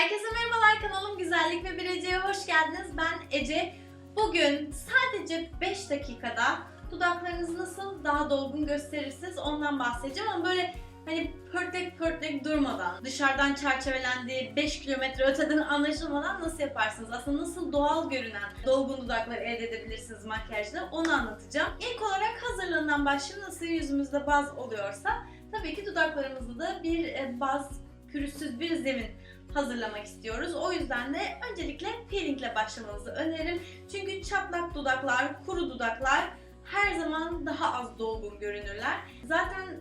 Herkese merhabalar kanalım Güzellik ve Birece'ye hoş geldiniz. Ben Ece. Bugün sadece 5 dakikada dudaklarınızı nasıl daha dolgun gösterirsiniz ondan bahsedeceğim ama böyle hani pörtlek pörtlek durmadan, dışarıdan çerçevelendiği 5 kilometre öteden anlaşılmadan nasıl yaparsınız? Aslında nasıl doğal görünen dolgun dudaklar elde edebilirsiniz makyajla onu anlatacağım. İlk olarak hazırlığından başlayayım. Nasıl yüzümüzde baz oluyorsa tabii ki dudaklarımızda da bir e, baz pürüzsüz bir zemin hazırlamak istiyoruz. O yüzden de öncelikle peelingle başlamanızı öneririm. Çünkü çatlak dudaklar, kuru dudaklar her zaman daha az dolgun görünürler. Zaten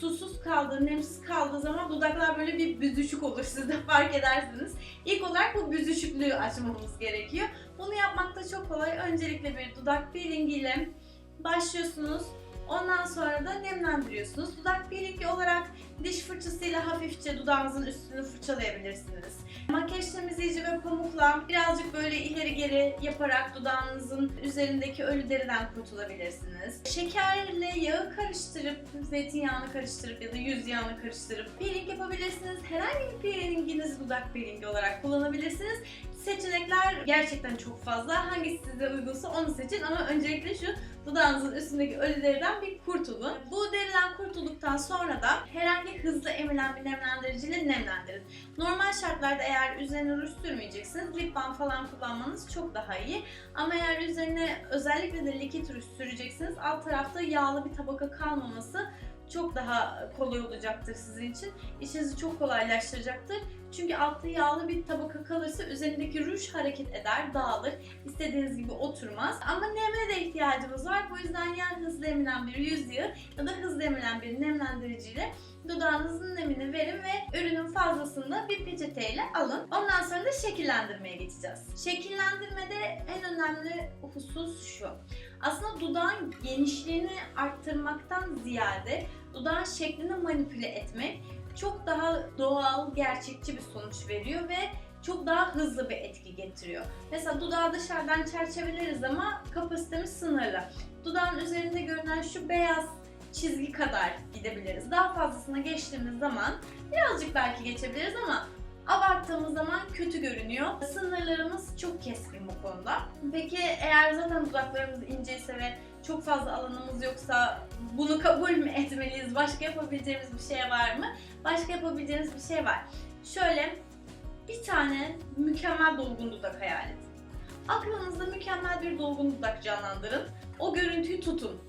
susuz kaldığı, nemsiz kaldığı zaman dudaklar böyle bir büzüşük olur. Siz de fark edersiniz. İlk olarak bu büzüşüklüğü açmamız gerekiyor. Bunu yapmak da çok kolay. Öncelikle bir dudak peelingiyle başlıyorsunuz. Ondan sonra da nemlendiriyorsunuz. Dudak peelingi olarak diş fırçasıyla hafifçe dudağınızın üstünü fırçalayabilirsiniz. Makyaj temizleyici ve pamukla birazcık böyle ileri geri yaparak dudağınızın üzerindeki ölü deriden kurtulabilirsiniz. Şekerle yağı karıştırıp, zeytinyağını karıştırıp ya da yüz yağını karıştırıp peeling yapabilirsiniz. Herhangi bir peelinginiz dudak peelingi olarak kullanabilirsiniz. Seçenekler gerçekten çok fazla. Hangisi size uygunsa onu seçin ama öncelikle şu dudağınızın üstündeki ölü deriden bir kurtulun. Bu deriden kurtulduktan sonra da herhangi hızlı emilen bir nemlendiriciyle nemlendirin. Normal şartlarda eğer üzerine ruj sürmeyeceksiniz, lip balm falan kullanmanız çok daha iyi. Ama eğer üzerine özellikle de likit ruj süreceksiniz, alt tarafta yağlı bir tabaka kalmaması çok daha kolay olacaktır sizin için. İşinizi çok kolaylaştıracaktır. Çünkü altta yağlı bir tabaka kalırsa üzerindeki ruj hareket eder, dağılır. İstediğiniz gibi oturmaz. Ama nemle de ihtiyacımız var. Bu yüzden ya hızlı emilen bir yüz yağı ya da hızlı emilen bir nemlendiriciyle dudağınızın nemini verin ve ürünün fazlasını da bir peçeteyle alın. Ondan sonra da şekillendirmeye geçeceğiz. Şekillendirmede en önemli husus şu. Aslında dudağın genişliğini arttırmaktan ziyade dudağın şeklini manipüle etmek çok daha doğal, gerçekçi bir sonuç veriyor ve çok daha hızlı bir etki getiriyor. Mesela dudağı dışarıdan çerçeveleriz ama kapasitemiz sınırlı. Dudağın üzerinde görünen şu beyaz çizgi kadar gidebiliriz. Daha fazlasına geçtiğimiz zaman birazcık belki geçebiliriz ama abarttığımız zaman kötü görünüyor. Sınırlarımız çok keskin bu konuda. Peki eğer zaten dudaklarımız inceyse ve çok fazla alanımız yoksa bunu kabul mü etmeliyiz? Başka yapabileceğimiz bir şey var mı? Başka yapabileceğiniz bir şey var. Şöyle bir tane mükemmel dolgun dudak hayal edin. Aklınızda mükemmel bir dolgun dudak canlandırın. O görüntüyü tutun.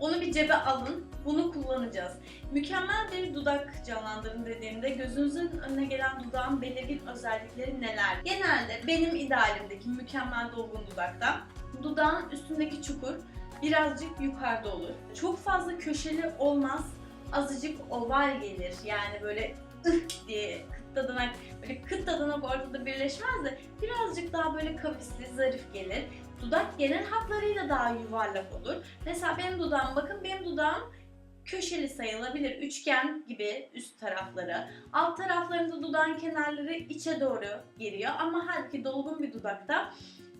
Onu bir cebe alın. Bunu kullanacağız. Mükemmel bir dudak canlandırın dediğimde gözünüzün önüne gelen dudağın belirgin özellikleri neler? Genelde benim idealimdeki mükemmel dolgun dudakta dudağın üstündeki çukur birazcık yukarıda olur. Çok fazla köşeli olmaz. Azıcık oval gelir. Yani böyle ıh diye kıtladanak, böyle kıtladanak ortada birleşmez de birazcık daha böyle kavisli, zarif gelir. Dudak genel hatlarıyla daha yuvarlak olur. Mesela benim dudağım bakın benim dudağım köşeli sayılabilir. Üçgen gibi üst tarafları. Alt taraflarında dudağın kenarları içe doğru geliyor. Ama halbuki dolgun bir dudakta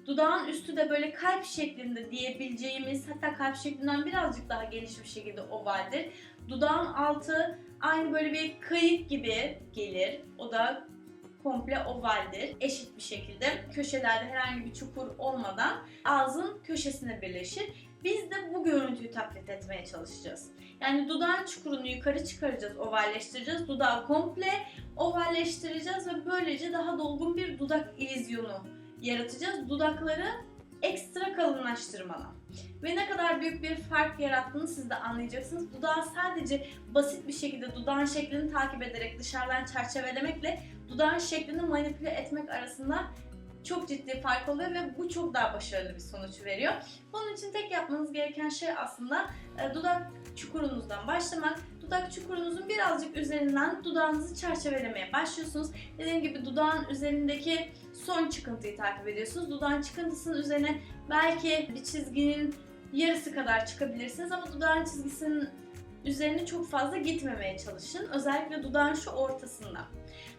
dudağın üstü de böyle kalp şeklinde diyebileceğimiz hatta kalp şeklinden birazcık daha geniş bir şekilde ovaldir. Dudağın altı aynı böyle bir kayık gibi gelir. O da komple ovaldir. Eşit bir şekilde köşelerde herhangi bir çukur olmadan ağzın köşesine birleşir. Biz de bu görüntüyü taklit etmeye çalışacağız. Yani dudağın çukurunu yukarı çıkaracağız, ovalleştireceğiz. Dudağı komple ovalleştireceğiz ve böylece daha dolgun bir dudak ilizyonu yaratacağız. Dudakları ekstra kalınlaştırmadan. Ve ne kadar büyük bir fark yarattığını siz de anlayacaksınız. Dudağı sadece basit bir şekilde dudağın şeklini takip ederek dışarıdan çerçevelemekle dudağın şeklini manipüle etmek arasında çok ciddi fark oluyor ve bu çok daha başarılı bir sonuç veriyor. Bunun için tek yapmanız gereken şey aslında e, dudak çukurunuzdan başlamak. Dudak çukurunuzun birazcık üzerinden dudağınızı çerçevelemeye başlıyorsunuz. Dediğim gibi dudağın üzerindeki son çıkıntıyı takip ediyorsunuz. Dudağın çıkıntısının üzerine belki bir çizginin yarısı kadar çıkabilirsiniz ama dudağın çizgisinin üzerine çok fazla gitmemeye çalışın. Özellikle dudağın şu ortasında.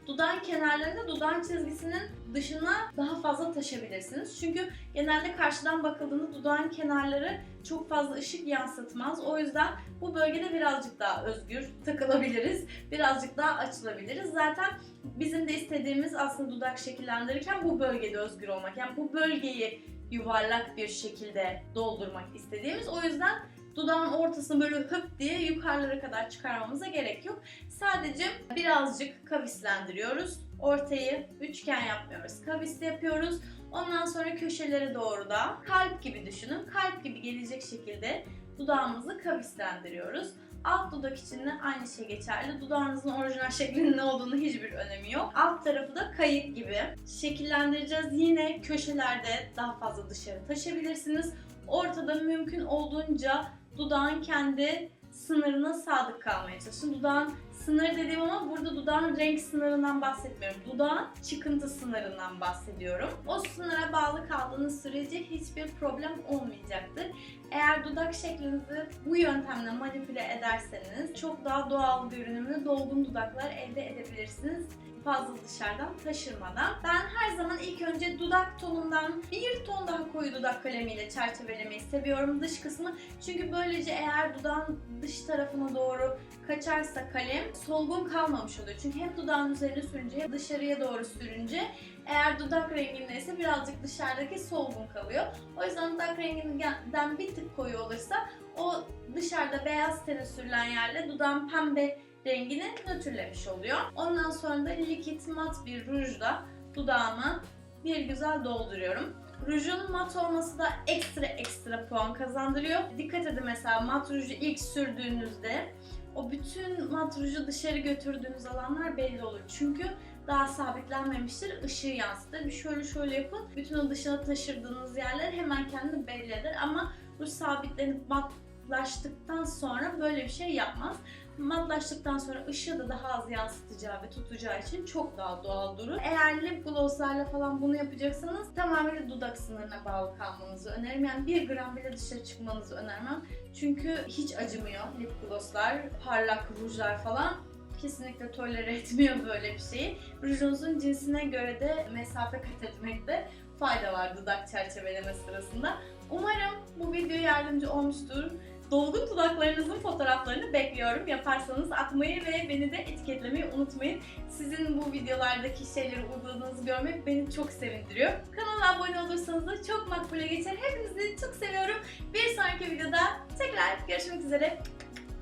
Dudağın kenarlarında dudağın çizgisinin dışına daha fazla taşabilirsiniz. Çünkü genelde karşıdan bakıldığında dudağın kenarları çok fazla ışık yansıtmaz. O yüzden bu bölgede birazcık daha özgür takılabiliriz. Birazcık daha açılabiliriz. Zaten bizim de istediğimiz aslında dudak şekillendirirken bu bölgede özgür olmak. Yani bu bölgeyi yuvarlak bir şekilde doldurmak istediğimiz. O yüzden dudağın ortasını böyle hıp diye yukarılara kadar çıkarmamıza gerek yok. Sadece birazcık kavislendiriyoruz. Ortayı üçgen yapmıyoruz. Kavisli yapıyoruz. Ondan sonra köşelere doğru da kalp gibi düşünün. Kalp gibi gelecek şekilde dudağımızı kavislendiriyoruz. Alt dudak için de aynı şey geçerli. Dudağınızın orijinal şeklinin ne olduğunu hiçbir önemi yok. Alt tarafı da kayık gibi şekillendireceğiz. Yine köşelerde daha fazla dışarı taşıyabilirsiniz. Ortada mümkün olduğunca dudağın kendi sınırına sadık kalmaya çalışın. Dudağın sınır dediğim ama burada dudağın renk sınırından bahsetmiyorum. Dudağın çıkıntı sınırından bahsediyorum. O sınıra bağlı kaldığınız sürece hiçbir problem olmayacaktır. Eğer dudak şeklinizi bu yöntemle manipüle ederseniz çok daha doğal görünümlü dolgun dudaklar elde edebilirsiniz fazla dışarıdan taşırmadan. Ben her zaman ilk önce dudak tonundan bir ton daha koyu dudak kalemiyle çerçevelemeyi seviyorum dış kısmı. Çünkü böylece eğer dudağın dış tarafına doğru kaçarsa kalem solgun kalmamış oluyor. Çünkü hem dudağın üzerine sürünce hem dışarıya doğru sürünce eğer dudak rengindeyse birazcık dışarıdaki solgun kalıyor. O yüzden dudak renginden bir tık koyu olursa o dışarıda beyaz tene sürülen yerle dudağın pembe rengini nötrlemiş oluyor. Ondan sonra da likit mat bir rujla dudağımı bir güzel dolduruyorum. Rujun mat olması da ekstra ekstra puan kazandırıyor. Dikkat edin mesela mat ruju ilk sürdüğünüzde o bütün mat ruju dışarı götürdüğünüz alanlar belli olur. Çünkü daha sabitlenmemiştir, ışığı yansıtır. Bir şöyle şöyle yapın, bütün o dışına taşırdığınız yerler hemen kendini belli eder. Ama ruj sabitlenip matlaştıktan sonra böyle bir şey yapmaz matlaştıktan sonra ışığı da daha az yansıtacağı ve tutacağı için çok daha doğal durur. Eğer lip glosslarla falan bunu yapacaksanız tamamen dudak sınırına bağlı kalmanızı öneririm. Yani bir gram bile dışarı çıkmanızı önermem. Çünkü hiç acımıyor lip glosslar, parlak rujlar falan kesinlikle tolere etmiyor böyle bir şeyi. Rujunuzun cinsine göre de mesafe kat etmekte fayda var dudak çerçeveleme sırasında. Umarım bu video yardımcı olmuştur. Dolgun dudaklarınızın fotoğraflarını bekliyorum. Yaparsanız atmayı ve beni de etiketlemeyi unutmayın. Sizin bu videolardaki şeyleri uyguladığınızı görmek beni çok sevindiriyor. Kanala abone olursanız da çok makbule geçer. Hepinizi çok seviyorum. Bir sonraki videoda tekrar görüşmek üzere.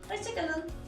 Hoşçakalın.